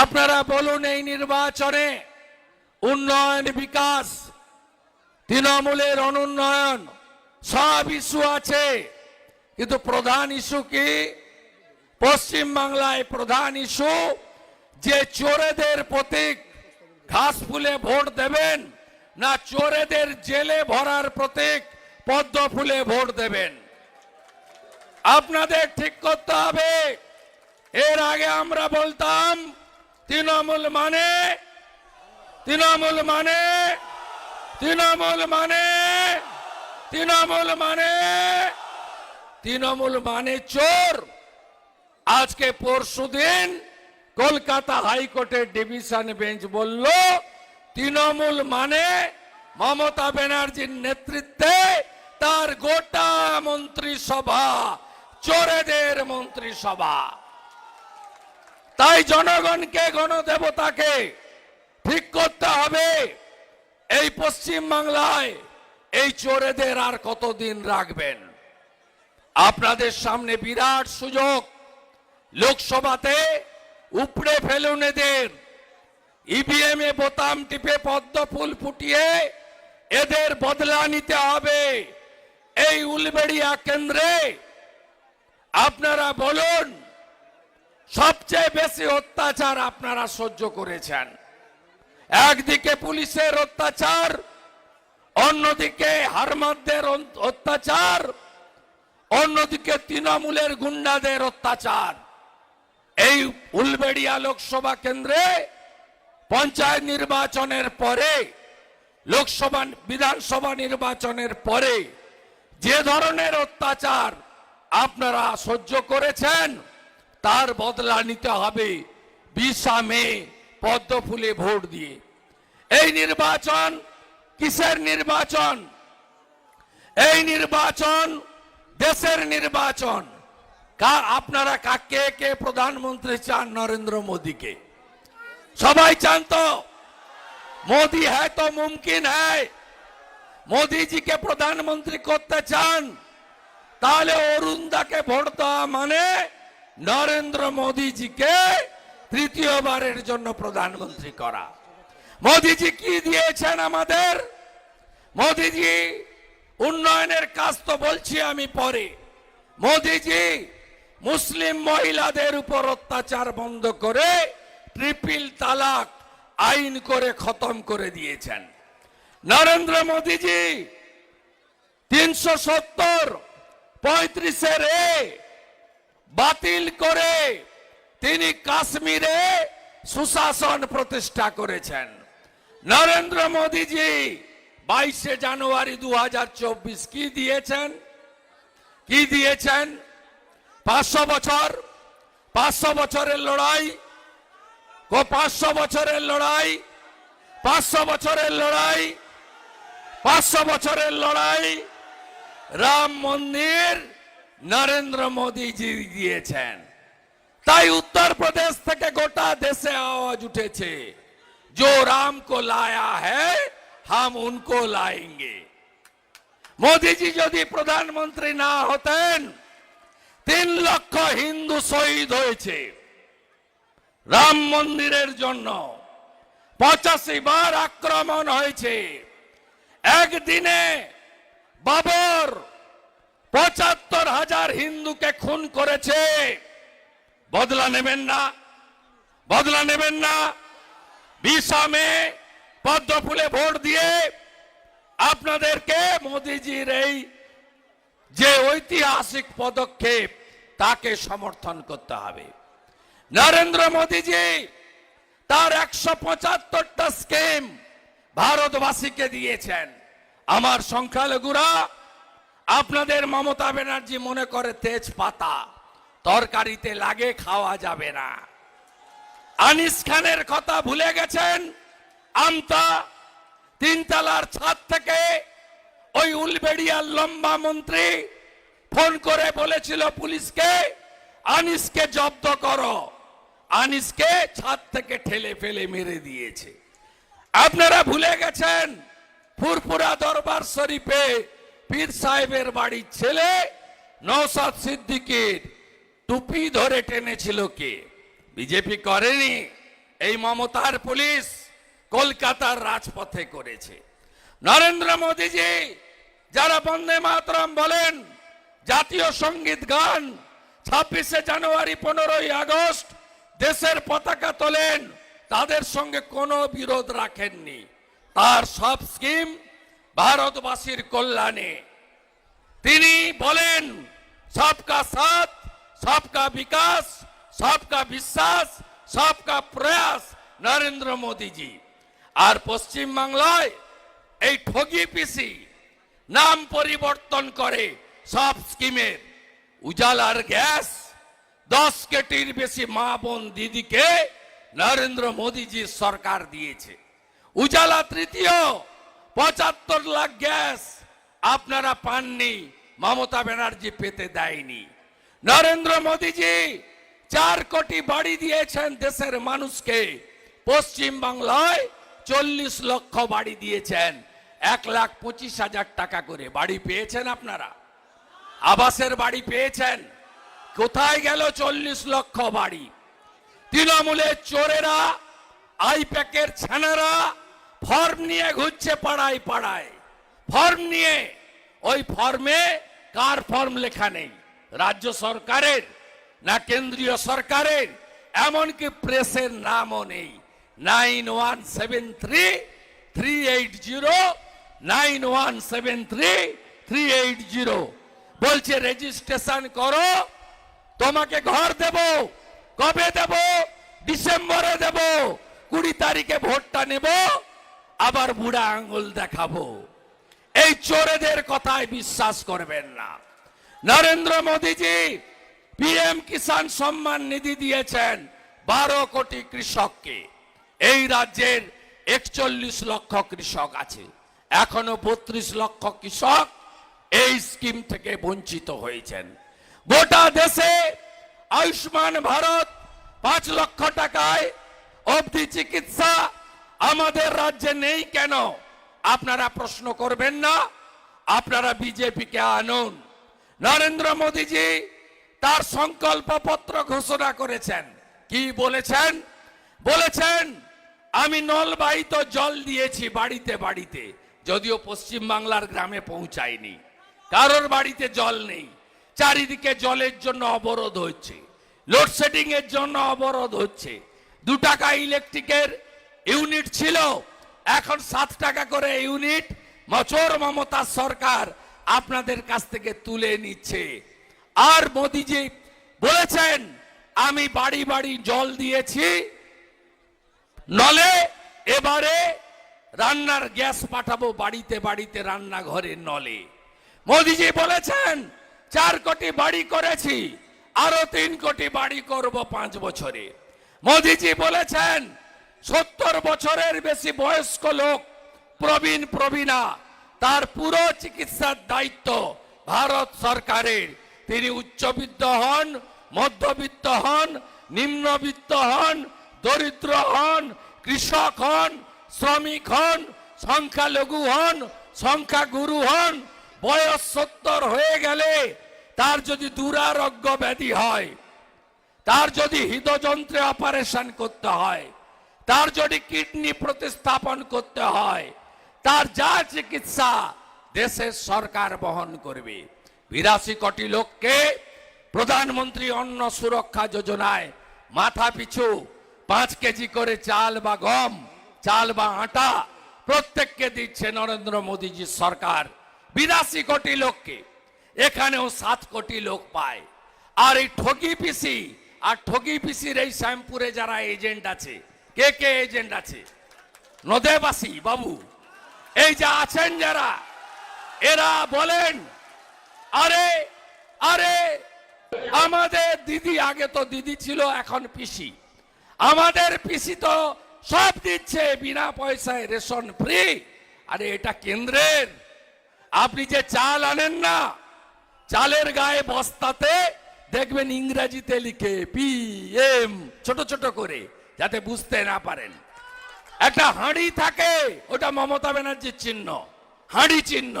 আপনারা বলুন এই নির্বাচনে উন্নয়ন, বিকাশ, তৃণমূলের অনুন্নয়ন, সব ইস্যু আছে। কিন্তু প্রধান ইস্যু কি? পশ্চিম বাংলায় প্রধান ইস্যু যে চোরেদের প্রতীক ঘাস ফুলে ভোট দেবেন না চোরেদের জেলে ভরার প্রতীক পদ্ম ফুলে ভোট দেবেন। আপনাদের ঠিক করতে হবে। এর আগে আমরা বলতাম তৃণমূল মানে? তৃণমূল মানে? তৃণমূল মানে? তৃণমূল মানে? তৃণমূল মানে চোর। আজকে পরশুদিন কলকাতা হাইকোর্টের ডিভিশন বেঞ্চ বলল, তৃণমূল মানে মমতা ব্যানার্জির নেতৃত্বে তার গোটা মন্ত্রিসভা, চোরেদের মন্ত্রিসভা। তাই জনগণকে, গণদেবতাকে ঠিক করতে হবে। এই পশ্চিম বাংলায় এই চোরেদের আর কতদিন রাখবেন? আপনাদের সামনে বিরাট সুযোগ। লোকসভাতে উপড়ে ফেলুন এদের। ইভিএম এ বোতাম টিপে পদ্ম ফুল ফুটিয়ে এদের বদলা নিতে হবে। এই উলবেড়িয়া কেন্দ্রে আপনারা বলুন সবচেয়ে বেশি অত্যাচার আপনারা সহ্য করেছেন। একদিকে পুলিশের অত্যাচার, অন্যদিকে হারমাদদের অত্যাচার, অন্যদিকে তৃণমূলের গুন্ডাদের অত্যাচার। এই উলবেড়িয়া লোকসভা কেন্দ্রে পঞ্চায়েত নির্বাচনের পরে, লোকসভা বিধানসভা নির্বাচনের পরে যে ধরনের অত্যাচার আপনারা সহ্য করেছেন তার বদলা নিতে হবে বিশা মে পদ্ম ফুলে ভোট দিয়ে। এই নির্বাচন কিসের নির্বাচন? এই নির্বাচন দেশের নির্বাচন। কা আপনারা কাকে, কে প্রধানমন্ত্রী চান নরেন্দ্র মোদীকে? সবাই চান তো? মোদি হ্যায় তো মুমকিন হ্যায়। মোদি জিকে প্রধানমন্ত্রী করতে চান, তাহলে অরুণদাকে ভোট দেওয়া মানে নরেন্দ্র মোদীজিকে তৃতীয়বারের জন্য প্রধানমন্ত্রী করা। মোদীজি কি দিয়েছেন আমাদের? মোদিজি, উন্নয়নের কাজ তো বলছি আমি পরে। মোদীজি, মুসলিম মহিলাদের উপর অত্যাচার বন্ধ করে ট্রিপল তালাক আইন করে খতম করে দিয়েছেন। নরেন্দ্র মোদিজি, তিনশো সত্তর, পঁয়ত্রিশের এ বাতিল করে তিনি কাশ্মীরে সুশাসন প্রতিষ্ঠা করেছেন। নরেন্দ্র মোদীজি বাইশে জানুয়ারি দু হাজার চব্বিশ কি দিয়েছেন? কি দিয়েছেন? পাঁচশো বছর, পাঁচশো বছরের লড়াই ও পাঁচশো বছরের লড়াই, পাঁচশো বছরের লড়াই, পাঁচশো বছরের লড়াই, রাম মন্দির নরেন্দ্র মোদীজি দিয়েছেন তাই উত্তরপ্রদেশ থেকে গোটা দেশে আওয়াজ উঠেছে जो राम को लाया है हम उनको लाएंगे মোদিজি যদি প্রধানমন্ত্রী না হতেন তিন লক্ষ হিন্দু শহীদ হয়েছে রাম মন্দিরের জন্য পঁচাশি বার আক্রমণ হয়েছে একদিনে বাবর পঁচাত্তর হাজার হিন্দুকে খুন করেছে। বদলা নেবেন না, বদলা নেবেন না। বিশামে পদ্ম ফুলে ভোট দিয়ে আপনাদেরকে মোদিজির এই যে ঐতিহাসিক পদক্ষেপ, তাকে সমর্থন করতে হবে। নরেন্দ্র মোদীজি তার একশো পঁচাত্তরটা স্কিম ভারতবাসীকে দিয়েছেন। আমার সংখ্যালঘুরা আপনাদের মমতা ব্যানার্জি মনে করে তেজপাতা। তরকারিতে লাগে, খাওয়া যাবে না। আনিস খানের কথা ভুলে গেছেন? আমতা তিনতলার ছাদ থেকে ওই উলবেড়িয়ার লম্বা মন্ত্রী ফোন করে বলেছিল পুলিশকে, আনিসকে জব্দ করো। আনিসকে ছাদ থেকে ঠেলে ফেলে মেরে দিয়েছে। আপনারা ভুলে গেছেন? ফুরফুরা দরবার শরীফে পীর সাহেবের বাড়ির ছেলে নৌসাদ সিদ্দিকির টুপি ধরে টেনেছিল কে? বিজেপি করেনি, এই মমতার পুলিশ কলকাতার রাজপথে করেছে। নরেন্দ্র মোদীজি, যারা বন্দে মাতরম বলেন, জাতীয় সংগীত গান ছাব্বিশে জানুয়ারি পনেরোই আগস্ট দেশের পতাকা তোলেন, তাদের সঙ্গে কোনো বিরোধ রাখেননি। তার সব স্কিম ভারতবাসীর কল্যাণে। তিনি বলেন, সবকা সাথ, সবকা বিকাশ, সবকা বিশ্বাস, সবকা প্রয়াস নরেন্দ্র মোদীজি। আর পশ্চিম বাংলায় এই ঠগি পিসি নাম পরিবর্তন করে সব স্কিমের। উজালার গ্যাস, দশ কেটির বেশি মা বোন দিদিকে নরেন্দ্র মোদীজি সরকার দিয়েছে। উজালা তৃতীয় পঁচাত্তর লাখ গ্যাস আপনারা পাননি, মমতা ব্যানার্জি পেতে দেয়নি। নরেন্দ্র মোদীজি চার কোটি বাড়ি দিয়েছেন দেশের মানুষকে। পশ্চিম বাংলায় চল্লিশ লক্ষ বাড়ি দিয়েছেন। এক লাখ পঁচিশ হাজার টাকা করে বাড়ি পেয়েছেন আপনারা। আবাসের বাড়ি পেয়েছেন। কোথায় গেল চল্লিশ লক্ষ বাড়ি? তৃণমূলের চোরেরা, আইপ্যাকের ছানারা ফর্ম নিয়ে ঘুরছে পাড়ায় পাড়ায়। ফর্ম নিয়ে, ওই ফর্মে কার ফর্ম লেখা নেই? রাজ্য সরকারের না কেন্দ্রীয় সরকারের? এমনকি প্রেসের নামও নেই। Nine one seven three three eight zero, nine one seven three three eight zero. বলছে, রেজিস্ট্রেশন করো, তোমাকে ঘর দেব। কবে দেব? ডিসেম্বরে দেব। কুড়ি তারিখে ভোটটা নেব। আবার বুড়া আঙ্গুল দেখাবো। এই চোরেদের কথায় বিশ্বাস করবেন না। নরেন্দ্র মোদীজি পিএম কিষাণ সম্মান নিধি দিয়েছেন বারো কোটি কৃষককে। এই রাজ্যের একচল্লিশ লক্ষ কৃষক আছে। এখনও বত্রিশ লক্ষ কৃষক এই স্কিম থেকে বঞ্চিত হয়েছেন। গোটা দেশে আয়ুষ্মান ভারত পাঁচ লক্ষ টাকায় অবধি চিকিৎসা আমাদের রাজ্যে নেই কেন? আপনারা প্রশ্ন করবেন না। আপনারা বিজেপিকে আনুন। নরেন্দ্র মোদীজি তার সংকল্প পত্র ঘোষণা করেছেন। কি বলেছেন? বলেছেন, আমি নলবাহিত জল দিয়েছি বাড়িতে বাড়িতে, যদিও পশ্চিম বাংলার গ্রামে পৌঁছায়নি। কারোর বাড়িতে জল নেই। চারিদিকে জলের জন্য অবরোধ হচ্ছে। লোডশেডিং এর জন্য অবরোধ হচ্ছে। দু টাকা ইলেকট্রিকের ইউনিট ছিল। এখন সাত টাকা করে ইউনিট মচর মমতা সরকার আপনাদের কাছ থেকে তুলে নিচ্ছে। আর মোদিজি বলেছেন, আমি বাড়ি বাড়ি জল দিয়েছি, নলে এবারে রান্নার গ্যাস পাঠাবো বাড়িতে বাড়িতে রান্নাঘরের নলে। মোদিজি বলেছেন, চার কোটি বাড়ি করেছি, আরও তিন কোটি বাড়ি করব পাঁচ বছরে। মোদিজি বলেছেন সত্তর বছরের বেশি বয়স্ক লোক প্রবীণ প্রবীণা, তার পুরো চিকিৎসার দায়িত্ব ভারত সরকারের। তিনি উচ্চবিত্ত হন, মধ্যবিত্ত হন, নিম্নবিত্ত হন, দরিদ্র হন, কৃষক হন, শ্রমিক হন, সংখ্যালঘু হন, সংখ্যাগুরু হন, বয়স সত্তর হয়ে গেলে তার যদি দুরারোগ্য ব্যাধি হয়, তার যদি হৃদযন্ত্রে অপারেশন করতে হয় তার যদি কিডনি প্রতিস্থাপন করতে হয়, তার যা চিকিৎসা দেশের সরকার বহন করবে। বিরাশি কোটি লোককে প্রধানমন্ত্রী অন্ন সুরক্ষা যোজনায় মাথা পিছু, পাঁচ কেজি করে চাল বা গম, চাল বা আটা প্রত্যেককে দিচ্ছে নরেন্দ্র মোদীজির সরকার। বিরাশি কোটি লোককে, এখানেও সাত কোটি লোক পায়। আর এই ঠগি পিসি, আর ঠগি পিসির এই শ্যামপুরে যারা এজেন্ট আছে কে কে এজেন্ট আছে? নদেবাসী, বাবু। এই যে আছেন যারা, এরা বলেন, আরে আরে, আমাদের দিদি, আগে তো দিদি ছিল, এখন পিসি। আমাদের পিসি তো সব দিচ্ছে, বিনা পয়সায় রেশন ফ্রি। আরে, এটা কেন্দ্রের। আপনি যে চাল আনেন না, চালের গায়ে বস্তাতে দেখবেন ইংরেজিতে লিখে, পি এম, ছোট ছোট করে। যাতে বুঝতে না পারেন। একটা হাঁড়ি থাকে, ওটা মমতা ব্যানার্জির চিহ্ন, হাঁড়ি চিহ্ন।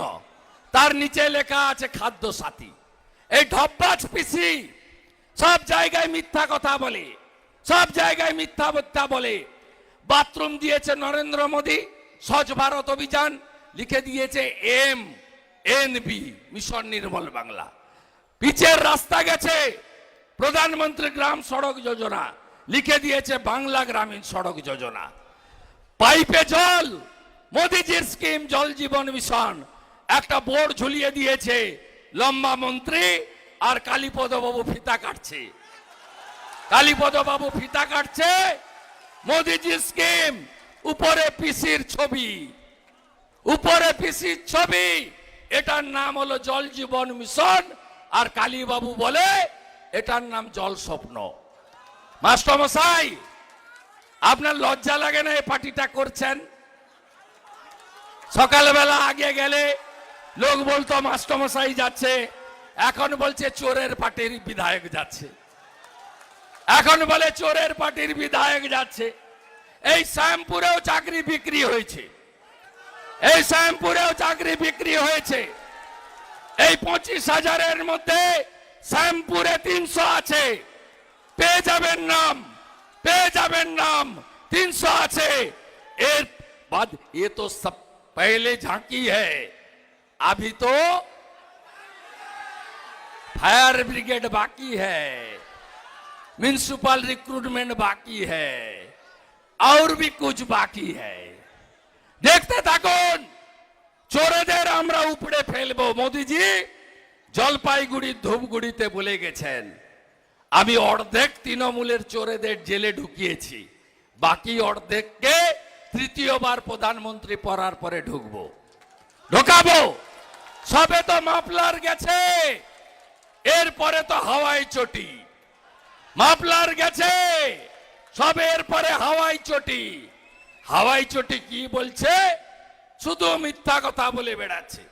তার নিচে লেখা আছে খাদ্য সাথী। এই ঢব্বাজ পিসি সব জায়গায় মিথ্যা কথা বলে, সব জায়গায় মিথ্যা মিথ্যা বলে। বাথরুম দিয়েছে নরেন্দ্র মোদী, স্বচ্ছ ভারত অভিযান লিখে দিয়েছে M, N B, mission Nirmal Bangla. পিচের রাস্তা গেছে প্রধানমন্ত্রী গ্রাম সড়ক যোজনা। লিখে দিয়েছে বাংলা গ্রামীণ সড়ক যোজনা। পাইপে জল, মোদিজির স্কিম জল জীবন মিশন। একটা বোর্ড ঝুলিয়ে দিয়েছে, লম্বা মন্ত্রী আর কালীপদ বাবু ফিতা কাটছে। কালীপদ বাবু ফিতা কাটছে, মোদিজির স্কিম, উপরে পিসির ছবি। উপরে পিসির ছবি, এটার নাম হলো জল জীবন মিশন, আর কালীবাবু বলে এটার নাম জল স্বপ্ন। মাস্টারমশাই আপনার লজ্জা লাগে না এই পার্টিটা করছেন? সকালবেলা আগে গেলে লোক বলতো মাস্টারমশাই যাচ্ছে। এখন বলছে, চোরের পার্টির বিধায়ক যাচ্ছে। এখন বলে, চোরের পার্টির বিধায়ক যাচ্ছে। এই শ্যামপুরেও চাকরি বিক্রি হয়েছে। এই শ্যামপুরেও চাকরি বিক্রি হয়েছে। এই পঁচিশ হাজারের মধ্যে শ্যামপুরে তিনশো আছে। পেয়ে যাবেন নাম পেয়ে যাবেন নাম তিনশো আছে এর बाद ये तो सब पहले झांकी है अभी तो फायर ब्रिगेड बाकी है म्यूनिसिपल रिक्रूटमेंट बाकी है और भी कुछ बाकी है দেখতে থাকুন চোরেদের আমরা উপড়ে ফেলবো মোদিজি জলপাইগুড়ির ধূপগুড়িতে বলে গেছেন আমি অর্ধেক তৃণমূলের চোরেদের জেলে ঢুকিয়েছি। বাকি অর্ধেককে তৃতীয়বার প্রধানমন্ত্রী পড়ার পরে ঢুকবো। ঢোকাবো! সবে তো মাফলার গেছে। এরপরে তো হাওয়াই চটি। মাফলার গেছে। সবে এরপরে হাওয়াই চটি। হাওয়াই চটি কি বলছে? শুধু মিথ্যা কথা বলে বেড়াচ্ছে।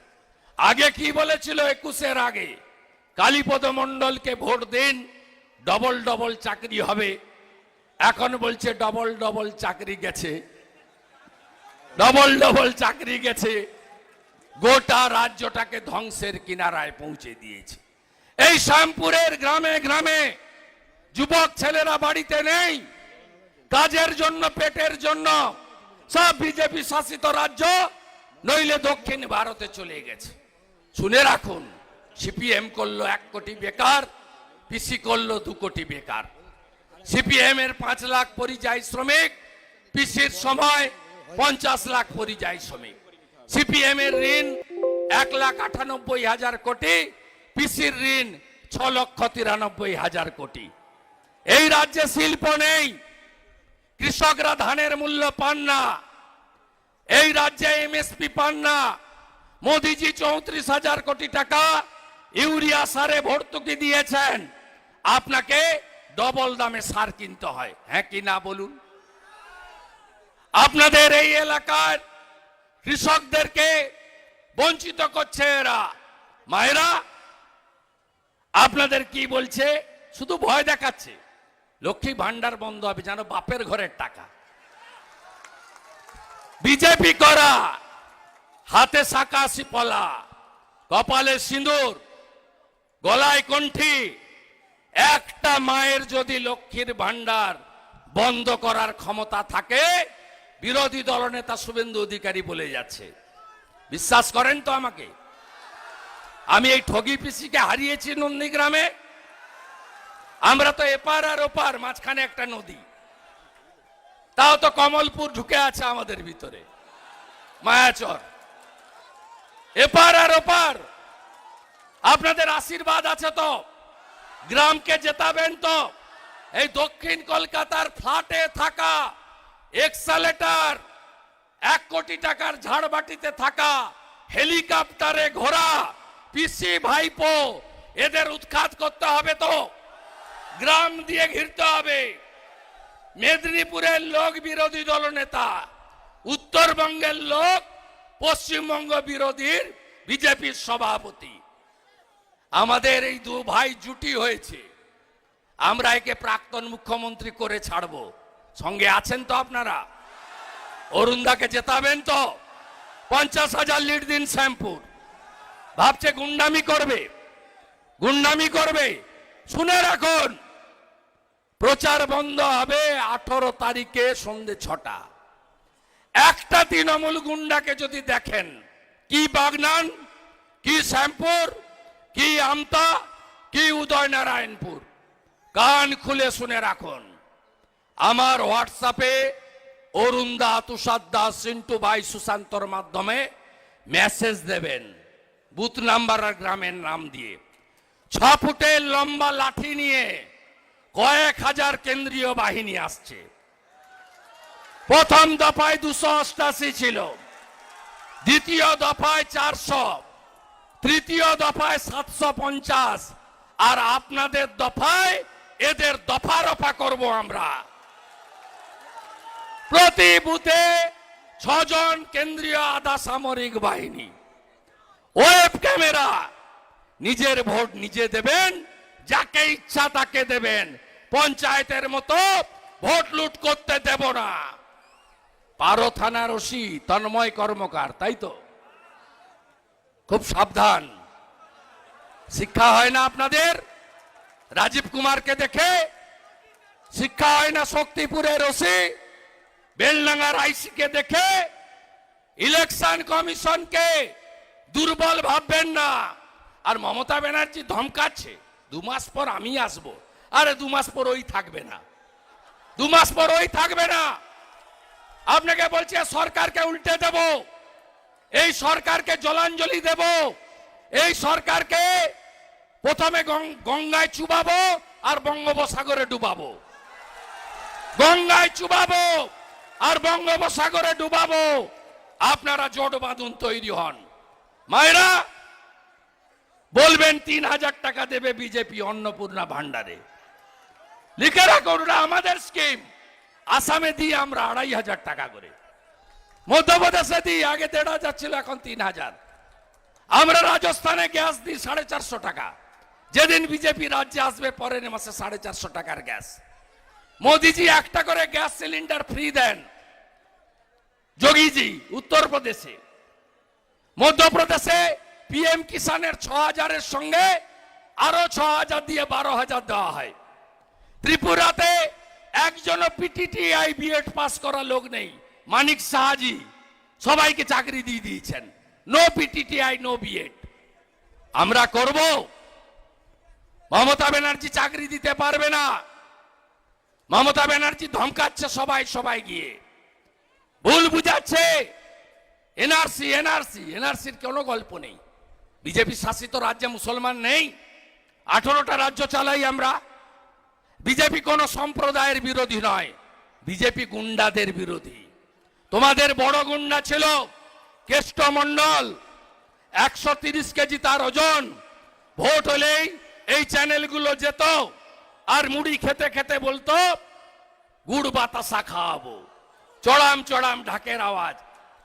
আগে কি বলেছিল একুশের আগে? কালীপদ মণ্ডলকে ভোট দিন। ডবল ডবল চাকরি হবে। এখন বলছে ডবল ডবল চাকরি গেছে। ডবল ডবল চাকরি গেছে। গোটা রাজ্যটাকে ধ্বংসের কিনারায় পৌঁছে দিয়েছে। এই শ্যামপুরের গ্রামে গ্রামে যুবক ছেলেরা বাড়িতে নেই। কাজের জন্য, পেটের জন্য সব বিজেপি শাসিত রাজ্য নইলে দক্ষিণ ভারতে চলে গেছে। শুনে রাখুন, সিপিএম করল এক কোটি বেকার। পিসি করল দু কোটি বেকার। সিপিএম এর পাঁচ লাখ পরিযায়ী শ্রমিক, পিসির সময় পঞ্চাশ লাখ পরিযায়ী শ্রমিক। সিপিএম এর ঋণ এক লাখ আটানব্বই হাজার কোটি, পিসির ঋণ ছ লক্ষ তিরানব্বই হাজার কোটি। এই রাজ্যে শিল্প নেই, কৃষকরা ধানের মূল্য পান না। এই রাজ্যে এমএসপি পান না। মোদিজি চৌত্রিশ হাজার কোটি টাকা ইউরিয়া সারে ভর্তুকি দিয়েছেন। আপনাকে ডবল দামে সার কিনতে হয়। হ্যাঁ কি না বলুন? আপনাদের এই এলাকার কৃষকদেরকে বঞ্চিত করছে এরা। মায়েরা, আপনাদের কি বলছে? শুধু ভয় দেখাচ্ছে। লক্ষ্মী ভান্ডার বন্ধ হবে, যেন বাপের ঘরের টাকা। বিজেপি করা, হাতে সাকাশি পলা কপালে সিঁদুর, গলায় কণ্ঠি একটা মায়ের যদি লক্ষ্মীর ভান্ডার বন্ধ করার ক্ষমতা থাকে, বিরোধী দলনেতা শুভেন্দু অধিকারী বলে যাচ্ছে। বিশ্বাস করেন তো আমাকে? আমি এই ঠগি পিসিকে হারিয়েছি নন্দীগ্রামে। আমরা তো এপার আর ওপার, মাঝখানে একটা নদী। তাও তো কমলপুর ঢুকে আছে আমাদের ভিতরে। মায়াচর। এপার আর ওপার। আপনাদের আশীর্বাদ আছে তো। গ্রামকে জেতাবেন তো। এই দক্ষিণ কলকাতার ফ্ল্যাটে থাকা এক্সালেটার এক কোটি টাকার ঝাড়বাটিতে থাকা হেলিকপ্টারে ঘোরা পিসি ভাইপো, এদের উৎখাত করতে হবে তো। গ্রাম দিয়ে ঘিরতে হবে। মেদিনীপুরের লোক বিরোধী দলনেতা, উত্তরবঙ্গের লোক পশ্চিমবঙ্গ বিরোধীর বিজেপির সভাপতি। আমাদের এই দু ভাই জুটি হয়েছে। আমরা একে প্রাক্তন মুখ্যমন্ত্রী করে ছাড়বো। সঙ্গে আছেন তো আপনারা? অরুণদাকে জেতাবেন তো? পঞ্চাশ হাজার লিড দিন শ্যামপুর। ভাবছে গুন্ডামি করবে। গুন্ডামি করবে। শুনে রাখুন, প্রচার বন্ধ হবে আঠারো তারিখে সন্ধে ছটা। একটা তৃণমূল গুন্ডাকে যদি দেখেন, কি বাগনান, কি শ্যামপুর কি আমতা, কি উদয়নারায়ণপুর? কান খুলে শুনে রাখুন। আমার হোয়াটসঅ্যাপে অরুণ দা তুষার দাস, সিন্টু ভাই সুশান্তর মাধ্যমে মেসেজ দেবেন, বুথ নাম্বার আর গ্রামের নাম দিয়ে। ছ ফুটের লম্বা লাঠি নিয়ে কয়েক হাজার কেন্দ্রীয় বাহিনী আসছে। প্রথম দফায় দুশো অষ্টাশি ছিল, দ্বিতীয় দফায় চারশো। তৃতীয় দফায় সাতশো পঞ্চাশ। আর আপনাদের দফায় এদের দফা রফা করব আমরা। প্রতি বুথে ছজন কেন্দ্রীয় আধা সামরিক বাহিনী। Web camera. নিজের ভোট নিজে দেবেন, যাকে ইচ্ছা তাকে দেবেন। পঞ্চায়েতের মতো ভোট লুট করতে দেব না। পারো থানার ওসি, তন্ময় কর্মকার, তাই তো? খুব সাবধান। শিক্ষা হয় না আপনাদের? রাজীব কুমারকে দেখে শিক্ষা হয় না শক্তিপুরের ওসি। বেলডাঙ্গার আইসিকে দেখে ইলেকশন কমিশনকে দুর্বল ভাববেন না। আর মমতা ব্যানার্জি ধমকাচ্ছে, দু মাস পর আমি আসব। আরে, দু মাস পর ওই থাকবে না। দু মাস পর ওই থাকবে না। আপনাকে বলছে সরকারকে উল্টে দেব। এই সরকারকে জলাঞ্জলি দেব। এই সরকারকে প্রথমে গঙ্গায় চুবাবো আর বঙ্গোপসাগরে ডুবাবো। গঙ্গায় চুবাবো আর বঙ্গোপসাগরে ডুবাবো। আপনারা জোট বাঁধুন তৈরি হন। মায়েরা, বলবেন তিন হাজার টাকা দেবে বিজেপি অন্নপূর্ণা ভান্ডারে লিখে রাখুন আমাদের স্কিম আসামে দিয়ে আমরা আড়াই হাজার টাকা করে। মধ্যপ্রদেশে দিই আগে দেড় হাজার ছিল, এখন তিন হাজার। আমরা রাজস্থানে গ্যাস দিই সাড়ে চারশো টাকা। যেদিন বিজেপি রাজ্যে আসবে, পরের মাসে সাড়ে চারশো টাকার গ্যাস। মোদিজি একটা করে গ্যাস সিলিন্ডার ফ্রি দেন। যোগীজি, উত্তরপ্রদেশে। মধ্যপ্রদেশে পিএম কিষানের ছ হাজারের সঙ্গে আরও ছ হাজার দিয়ে বারো হাজার দেওয়া হয়। ত্রিপুরাতে একজনও পিটিটিআই বিএড পাস করা লোক নেই। মানিক সাহাজি সবাইকে চাকরি দিয়ে দিয়েছেন। নো পিটিটিআই নো বিএড আমরা করব। মমতা ব্যানার্জি চাকরি দিতে পারবে না। মমতা ব্যানার্জি ধমকাচ্ছে সবাই সবাই গিয়ে। ভুল বুঝাচ্ছে। এনআরসি এনআরসি এনআরসির কোনো গল্প নেই। বিজেপি শাসিত রাজ্যে মুসলমান নেই। আঠারোটা রাজ্য চালাই আমরা। বিজেপি কোনো সম্প্রদায়ের বিরোধী নয়। বিজেপি গুন্ডাদের বিরোধী। তোমাদের বড় গুন্ডা ছিল কেষ্ট মণ্ডল। একশো তিরিশ কেজি তার ওজন। ভোট হলেই এই চ্যানেলগুলো যেত আর মুড়ি খেতে খেতে বলতো, গুড় বাতাসা খাওয়াবো। চড়াম চড়াম ঢাকের আওয়াজ।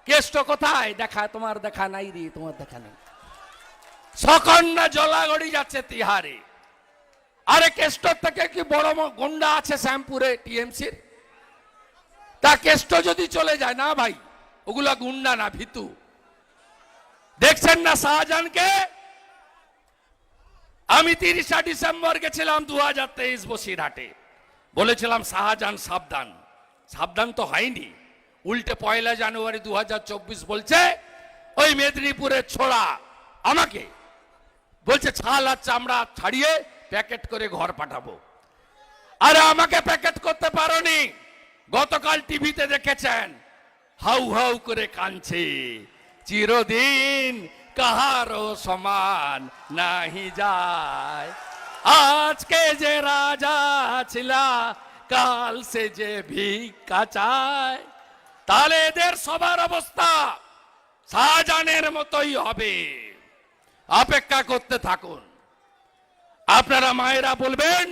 কেষ্ট কোথায়? দেখা, তোমার দেখা নাই রে, তোমার দেখা নেই। সকন্যা জলাগড়ি যাচ্ছে তিহারে। আরে কেষ্টর থেকে কি বড় গুন্ডা আছে শ্যামপুরে, টিএমসির? তা কেষ্ট যদি চলে যায়, না ভাই, ওগুলা গুন্ডা না, ভিতু। দেখছেন না শাহজাহানকে? আমি তিরিশা ডিসেম্বর গেছিলাম দু হাজার তেইশ বসিরহাটে বলেছিলাম, শাহজাহান সাবধান। সাবধান তো হয়নি। উল্টে পয়লা জানুয়ারি দু হাজার চব্বিশ বলছে, ওই মেদিনীপুরের ছোড়া আমাকে। বলছে, ছাল আর চামড়া ছাড়িয়ে প্যাকেট করে ঘর পাঠাবো। আরে আমাকে প্যাকেট করতে পারোনি। গতকাল টিভিতে দেখেছেন, হাউ হাউ করে কানছে চিরদিন কাহারও সমান নাহি যায়। আজকে যে রাজা ছিলা, কাল সে যে ভিক্ষা চায়। তাহলে এদের সবার অবস্থা শাহজাহানের মতোই হবে। অপেক্ষা করতে থাকুন। আপনারা মায়েরা বলবেন,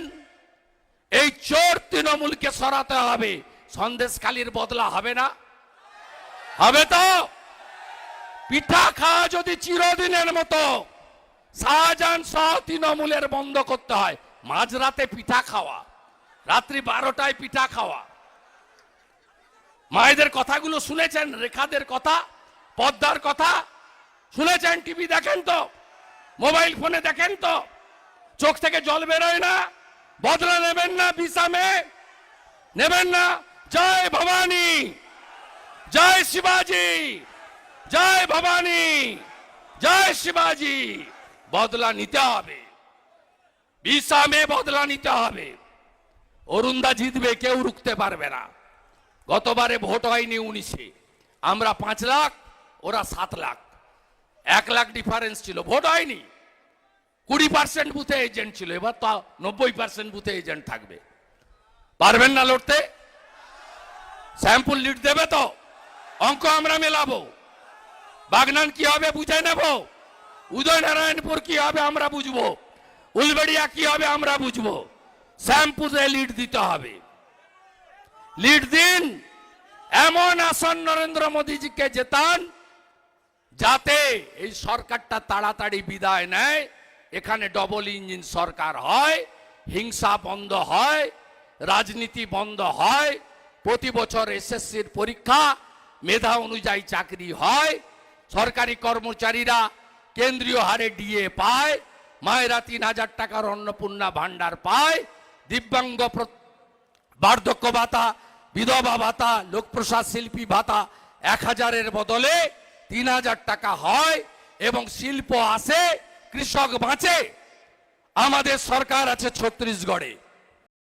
এই চোর তৃণমূলকে সরাতে হবে। সন্দেশখালির বদলা হবে না। হবে তো? পিঠা খাওয়া যদি চিরদিনের মতো, শাহজাহান সহ তৃণমূলের বন্ধ করতে হয়। মাঝরাতে পিঠা খাওয়া, রাত্রি বারোটায় পিঠা খাওয়া। মায়েদের কথাগুলো শুনেছেন, রেখাদের কথা, পদ্মার কথা শুনেছেন, টিভি দেখেন তো, মোবাইল ফোনে দেখেন তো। চোখ থেকে জল বেরোয় না, বদলা নেবেন না বিসামে নেবেন না। জয় ভবানী, জয় শিবাজি, জয় ভবানী, জয় শিবাজি, বদলা নিতে হবে। বিসামে বদলা নিতে হবে। অরুণদা জিতবে, কেউ রুখতে পারবে না। গতবারে ভোট হয়নি উনিশে। আমরা পাঁচ লাখ, ওরা সাত লাখ। এক লাখ ডিফারেন্স ছিল, ভোট হয়নি। কুড়ি পার্সেন্ট বুথে এজেন্ট ছিল, এবার তো নব্বই পার্সেন্ট বুথে এজেন্ট থাকবে। পারবেন না লড়তে? স্যাম্পল লিড দেবে তো। অঙ্ক আমরা মেলাবো। বাগনান কি হবে বুঝে নেব? উদয়নারায়ণপুর কি হবে আমরা বুঝব? উলবেড়িয়া কি হবে আমরা বুঝব? শ্যামপুরে লিড দিতে হবে। লিড দিন। এমন আসন নরেন্দ্র মোদীজিকে জেতান, যাতে এই সরকারটা তাড়াতাড়ি বিদায় নেয়। এখানে ডবল ইঞ্জিন সরকার হয়, হিংসা বন্ধ হয়, রাজনীতি বন্ধ হয় প্রতি বছর এসএসসির পরীক্ষা মেধা অনুযায়ী চাকরি হয়। সরকারি কর্মচারীরা কেন্দ্রীয় হারে ডিএ পায়, মায়েরা তিন হাজার টাকার অন্নপূর্ণা ভাণ্ডার পায়। দিব্যাঙ্গ বার্ধক্য ভাতা, বিধবা ভাতা, লোকপ্রসাদ শিল্পী ভাতা এক হাজারের বদলে তিন হাজার টাকা হয় এবং শিল্প আসে, কৃষক বাঁচে। আমাদের সরকার আছে ছত্রিশগড়ে।